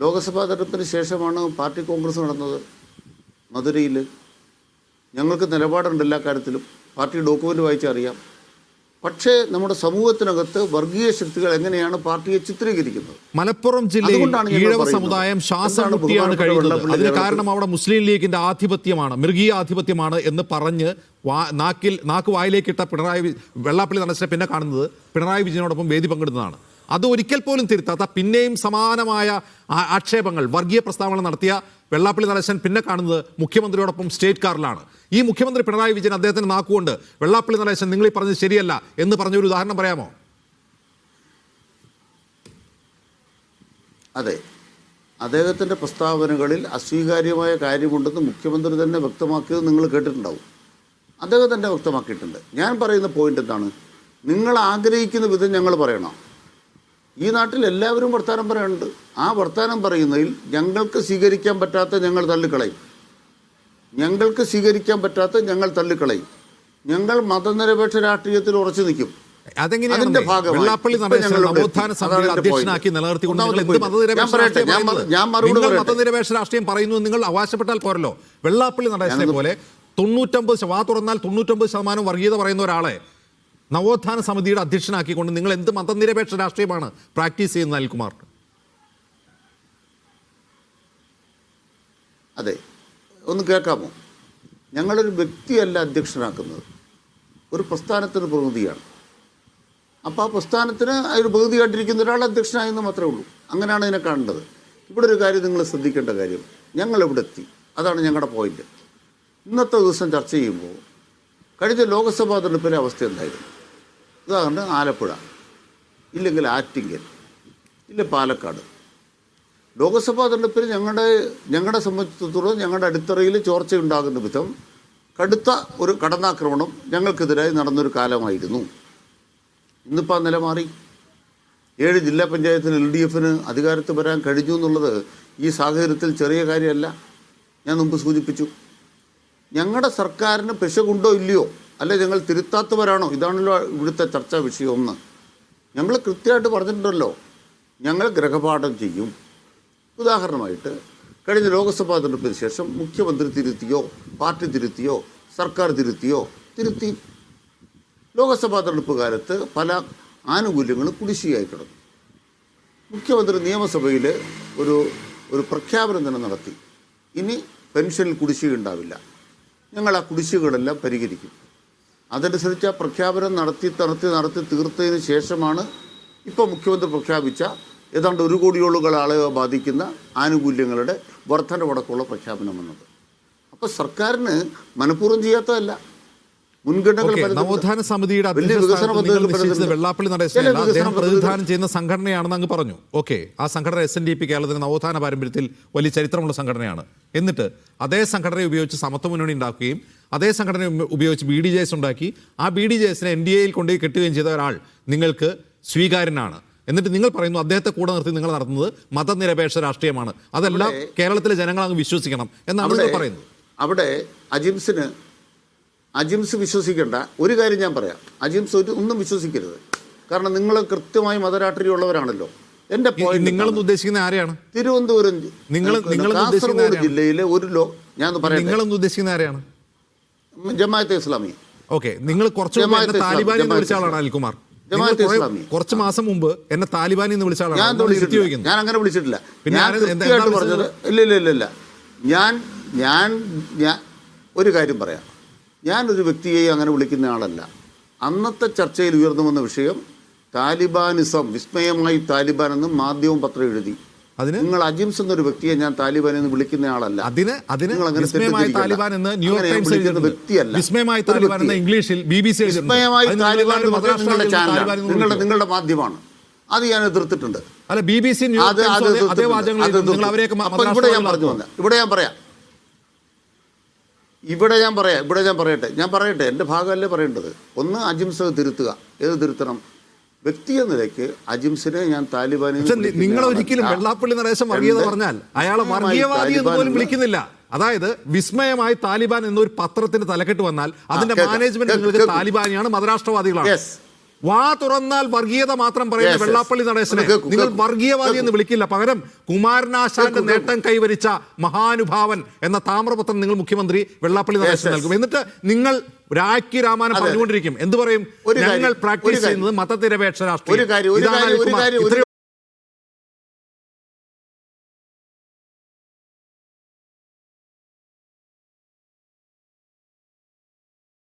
ലോക്സഭാ തെരഞ്ഞെടുപ്പിന് ശേഷമാണ് പാർട്ടി കോൺഗ്രസ് നടന്നത്. മധുരയിൽ ഞങ്ങൾക്ക് നിലപാടുണ്ട് എല്ലാ കാര്യത്തിലും. പാർട്ടി ഡോക്യുമെന്റ് വായിച്ചറിയാം. പക്ഷേ നമ്മുടെ സമൂഹത്തിനകത്ത് വർഗീയ ശക്തികൾ എങ്ങനെയാണ് പാർട്ടിയെ ചിത്രീകരിക്കുന്നത്? മലപ്പുറം ജില്ലയിൽ ഈഴവ സമുദായം ശ്വാസം മുട്ടിയാണ് കഴിയുന്നത്? അതിന് കാരണം അവിടെ മുസ്ലിം ലീഗിന്റെ ആധിപത്യമാണ് മൃഗീയ ആധിപത്യമാണ് എന്ന് പറഞ്ഞ് നാക്കിൽ നാക്ക് വായിലേക്കിട്ട പിണറായി വെള്ളാപ്പള്ളി നടേശനെ പിന്നെ കാണുന്നത് പിണറായി വിജയനോടൊപ്പം വേദി പങ്കിടുന്നതാണ്. അത് ഒരിക്കൽ പോലും തിരുത്താത്ത പിന്നെയും സമാനമായ ആക്ഷേപങ്ങൾ വർഗീയ പ്രസ്താവന നടത്തിയ വെള്ളാപ്പള്ളി നടേശൻ പിന്നെ കാണുന്നത് മുഖ്യമന്ത്രിയോടൊപ്പം സ്റ്റേറ്റ് കാറിലാണ്. ഈ മുഖ്യമന്ത്രി പിണറായി വിജയൻ അദ്ദേഹത്തിന് നാക്കുകൊണ്ട് വെള്ളാപ്പള്ളി നടേശൻ നിങ്ങൾ ഈ പറഞ്ഞത് ശരിയല്ല എന്ന് പറഞ്ഞ ഒരു ഉദാഹരണം പറയാമോ? അതെ. അദ്ദേഹത്തിന്റെ പ്രസ്താവനകളിൽ അസ്വീകാര്യമായ കാര്യമുണ്ടെന്ന് മുഖ്യമന്ത്രി തന്നെ വ്യക്തമാക്കിയത് നിങ്ങൾ കേട്ടിട്ടുണ്ടാവും. അദ്ദേഹം തന്നെ വ്യക്തമാക്കിയിട്ടുണ്ട്. ഞാൻ പറയുന്ന പോയിന്റ് എന്താണ്? നിങ്ങൾ ആഗ്രഹിക്കുന്ന വിധം ഞങ്ങൾ പറയണം. ഈ നാട്ടിൽ എല്ലാവരും വർത്തമാനം പറയുന്നുണ്ട് ആ വർത്തമാനം പറയുന്നതിൽ ഞങ്ങൾക്ക് സ്വീകരിക്കാൻ പറ്റാത്ത ഞങ്ങൾ തള്ളിക്കളയും. ഞങ്ങൾക്ക് സ്വീകരിക്കാൻ പറ്റാത്ത ഞങ്ങൾ തള്ളിക്കളയും. ഞങ്ങൾ മതനിരപേക്ഷ രാഷ്ട്രീയത്തിൽ ഉറച്ചു നിൽക്കും. അതിന്റെ. മതനിരപേക്ഷ രാഷ്ട്രീയം പറയുന്നു നിങ്ങൾ അവകാശപ്പെട്ടാൽ പോരല്ലോ. വെള്ളാപ്പള്ളി നടേശനെ പോലെ തൊണ്ണൂറ്റൊമ്പത് വാ തുറന്നാൽ തൊണ്ണൂറ്റമ്പത് ശതമാനം വർഗീയത പറയുന്ന ഒരാളെ നവോത്ഥാന സമിതിയുടെ അധ്യക്ഷനാക്കിക്കൊണ്ട് നിങ്ങൾ എന്ത് മതനിരപേക്ഷ രാഷ്ട്രീയമാണ് പ്രാക്ടീസ് ചെയ്യുന്നത് അനിൽകുമാർ? അതെ ഒന്ന് കേൾക്കാമോ? ഞങ്ങളൊരു വ്യക്തിയല്ല അധ്യക്ഷനാക്കുന്നത്. ഒരു പ്രസ്ഥാനത്തിന് പ്രകൃതിയാണ് അപ്പോൾ ആ പ്രസ്ഥാനത്തിന് ഒരു കണ്ടിരിക്കുന്ന ഒരാൾ അധ്യക്ഷനായെന്ന് മാത്രമേ ഉള്ളൂ. അങ്ങനെയാണ് ഇതിനെ കാണേണ്ടത്. ഇവിടെ ഒരു കാര്യം നിങ്ങൾ ശ്രദ്ധിക്കേണ്ട കാര്യം ഞങ്ങൾ ഇവിടെ എത്തി. അതാണ് ഞങ്ങളുടെ പോയിന്റ് ഇന്നത്തെ ദിവസം ചർച്ച ചെയ്യുമ്പോൾ കഴിഞ്ഞ ലോക്സഭാ തെരഞ്ഞെടുപ്പിലെ അവസ്ഥ എന്തായിരുന്നു? ഉദാഹരണം ആലപ്പുഴ. ഇല്ലെങ്കിൽ ആറ്റിങ്കൽ. ഇല്ല പാലക്കാട്. ലോക്സഭാ തെരഞ്ഞെടുപ്പിൽ ഞങ്ങളുടെ ഞങ്ങളുടെ സംബന്ധിച്ചിടത്തോളം ഞങ്ങളുടെ അടിത്തറയിൽ ചോർച്ചയുണ്ടാകുന്ന വിധം കടുത്ത ഒരു കടന്നാക്രമണം ഞങ്ങൾക്കെതിരായി നടന്നൊരു കാലമായിരുന്നു. ഇന്നിപ്പോൾ ആ നില മാറി. ഏഴ് ജില്ലാ പഞ്ചായത്തിന് എൽ ഡി എഫിന് അധികാരത്തിൽ വരാൻ കഴിഞ്ഞു എന്നുള്ളത് ഈ സാഹചര്യത്തിൽ ചെറിയ കാര്യമല്ല. ഞാൻ മുമ്പ് സൂചിപ്പിച്ചു. ഞങ്ങളുടെ സർക്കാരിന് പിശകുണ്ടോ ഇല്ലയോ? അല്ലെ ഞങ്ങൾ തിരുത്താത്തവരാണോ? ഇതാണല്ലോ ഇവിടുത്തെ ചർച്ചാ വിഷയം ഒന്ന് ഞങ്ങൾ കൃത്യമായിട്ട് പറഞ്ഞിട്ടുണ്ടല്ലോ. ഞങ്ങൾ ഗ്രഹപാഠം ചെയ്യും. ഉദാഹരണമായിട്ട് കഴിഞ്ഞ ലോക്സഭാ തെരഞ്ഞെടുപ്പിന് ശേഷം മുഖ്യമന്ത്രി തിരുത്തിയോ പാർട്ടി തിരുത്തിയോ സർക്കാർ തിരുത്തിയോ തിരുത്തി. ലോക്സഭാ തെരഞ്ഞെടുപ്പ് കാലത്ത് പല ആനുകൂല്യങ്ങളും കുടിശ്ശികയായി കിടന്നു. മുഖ്യമന്ത്രി നിയമസഭയിൽ ഒരു ഒരു പ്രഖ്യാപനം തന്നെ നടത്തി. ഇനി പെൻഷനിൽ കുടിശ്ശിക ഉണ്ടാവില്ല. ഞങ്ങൾ ആ കുടിശ്ശികകളെല്ലാം പരിഹരിക്കും. അതനുസരിച്ച് ആ പ്രഖ്യാപനം നടത്തി നടത്തി നടത്തി തീർത്തതിന് ശേഷമാണ് ഇപ്പോൾ മുഖ്യമന്ത്രി പ്രഖ്യാപിച്ച ഏതാണ്ട് ഒരു കോടിയോളം ആളുകളെ ബാധിക്കുന്ന ആനുകൂല്യങ്ങളുടെ വർധനവടക്കമുള്ള പ്രഖ്യാപനം വന്നത് അപ്പോൾ സർക്കാരിന് മനഃപൂർവം ചെയ്യാത്തതല്ല. നവോത്ഥാന സമിതിയുടെ. വെള്ളാപ്പള്ളി നടേശനല്ല അദ്ദേഹം പ്രതിനിധാനം ചെയ്യുന്ന സംഘടനയാണെന്ന് അങ്ങ് പറഞ്ഞു. ഓക്കെ ആ സംഘടന എസ് എൻ ഡി പി കേരളത്തിന് നവോത്ഥാന പാരമ്പര്യത്തിൽ വലിയ ചരിത്രമുള്ള സംഘടനയാണ്. എന്നിട്ട് അതേ സംഘടനയെ ഉപയോഗിച്ച് സമത്വ മുന്നണി ഉണ്ടാക്കുകയും അതേ സംഘടന ഉപയോഗിച്ച് ബി ഡി ജെ എസ് ഉണ്ടാക്കി. ആ ബി ഡി ജെ എസിനെ എൻ ഡി എയിൽ കൊണ്ടുപോയി കെട്ടുകയും ചെയ്ത ഒരാൾ നിങ്ങൾക്ക് സ്വീകാര്യനാണ്. എന്നിട്ട് നിങ്ങൾ പറയുന്നു അദ്ദേഹത്തെ കൂടെ നിർത്തി നിങ്ങൾ നടത്തുന്നത് മതനിരപേക്ഷ രാഷ്ട്രീയമാണ്. അതെല്ലാം കേരളത്തിലെ ജനങ്ങൾ അങ്ങ് വിശ്വസിക്കണം എന്നാണ് നിങ്ങൾ പറയുന്നത്. അവിടെ അജിംസിന് അജിംസ് വിശ്വസിക്കേണ്ട. ഒരു കാര്യം ഞാൻ പറയാം. അജിംസ് ഒരു ഒന്നും വിശ്വസിക്കരുത്. കാരണം നിങ്ങൾ കൃത്യമായി മതരാഷ്ട്രീയമുള്ളവരാണല്ലോ ഉള്ളവരാണല്ലോ എന്റെ നിങ്ങളെന്ന് ഉദ്ദേശിക്കുന്ന ആരെയാണ്? തിരുവനന്തപുരം നിങ്ങൾ- കാസർഗോഡ്? ജില്ലയിലെ ഒരു ലോ ഞാൻ പറയാം നിങ്ങളെന്ന് ഉദ്ദേശിക്കുന്ന ആരെയാണ്? ജമാഅത്തെ ഇസ്ലാമി. ഓക്കെ. നിങ്ങൾ കുറച്ച് താലിബാനി എന്ന് വിളിച്ച ആളാണ്. അനിൽകുമാർ. കുറച്ച് മാസം മുമ്പ് എന്നെ താലിബാനി എന്ന് വിളിച്ച ആളാണ്. ഞാൻ അങ്ങനെ വിളിച്ചിട്ടില്ല. പിന്നെ പറഞ്ഞത് ഇല്ല ഇല്ല ഇല്ല ഞാൻ ഞാൻ ഒരു കാര്യം പറയാം. ഞാനൊരു വ്യക്തിയെ അങ്ങനെ വിളിക്കുന്ന ആളല്ല. അന്നത്തെ ചർച്ചയിൽ ഉയർന്നു വന്ന വിഷയം താലിബാനിസം വിസ്മയമായി താലിബാൻ എന്ന് മാധ്യമം പത്രം എഴുതി. അതിന്? നിങ്ങൾ അജിംസ് എന്നൊരു വ്യക്തിയെ ഞാൻ താലിബാൻ എന്ന് വിളിക്കുന്ന ആളല്ല. അതിന് അതിന് വിസ്മയമായ തെറ്റിദ്ധരിക്കണ്ട. താലിബാൻ എന്ന് ന്യൂയോർക്ക് ടൈംസ് വിളിക്കുന്ന വ്യക്തിയല്ല. വിസ്മയമായ ഒരു താലിബാൻ എന്ന ഇംഗ്ലീഷിൽ ബി ബി സി വിസ്മയമായി താലിബാൻ എന്ന് നിങ്ങളുടെ ചാനലാണ്. നിങ്ങളുടെ നിങ്ങളുടെ മാധ്യമമാണ്. അത് ഞാൻ എതിർത്തിട്ടുണ്ട്. അല്ല ബി ബി സി അത് ന്യൂയോർക്ക് അത് വാചകങ്ങൾ ഇവിടെ ഞാൻ പറഞ്ഞു വന്നേ. വന്നത് ഇവിടെ ഞാൻ പറയാം. ഇവിടെ ഞാൻ പറയാം ഇവിടെ ഞാൻ പറയട്ടെ. ഞാൻ പറയട്ടെ എന്റെ ഭാഗമല്ലേ പറയേണ്ടത്. ഒന്ന് അജിംസ് തിരുത്തുക. ഏത് തിരുത്തണം? വ്യക്തി എന്ന നിലയ്ക്ക് അജിംസിനെ ഞാൻ താലിബാനിൽ നിങ്ങൾ ഒരിക്കലും വെള്ളാപ്പള്ളി നടേശൻ വർഗീയത പറഞ്ഞാൽ അയാളെ വർഗീയവാദി എന്ന് പോലും വിളിക്കുന്നില്ല. അതായത് വിസ്മയമായി താലിബാൻ എന്നൊരു പത്രത്തിന്റെ തലക്കെട്ട് വന്നാൽ അതിന്റെ മാനേജ്മെന്റ്. താലിബാനിയാണ് മതരാഷ്ട്രവാദികളാണ്. വാ തുറന്നാൽ വർഗീയത മാത്രം പറയുന്ന. വെള്ളാപ്പള്ളി നടേശനെ. നിങ്ങൾ വർഗീയവാദി എന്ന് വിളിക്കില്ല. പകരം കുമാരനാശാന്റെ നേട്ടം കൈവരിച്ച മഹാനുഭാവൻ എന്ന താമ്രപത്രം നിങ്ങൾ മുഖ്യമന്ത്രി വെള്ളാപ്പള്ളി നടേശൻ നൽകും. എന്നിട്ട് നിങ്ങൾ രാഖി രാമാനം. പറഞ്ഞുകൊണ്ടിരിക്കും. എന്ത് പറയും? ഞങ്ങൾ പ്രാക്ടീസ്. ചെയ്യുന്നത് മതനിരപേക്ഷ രാഷ്ട്രീയം.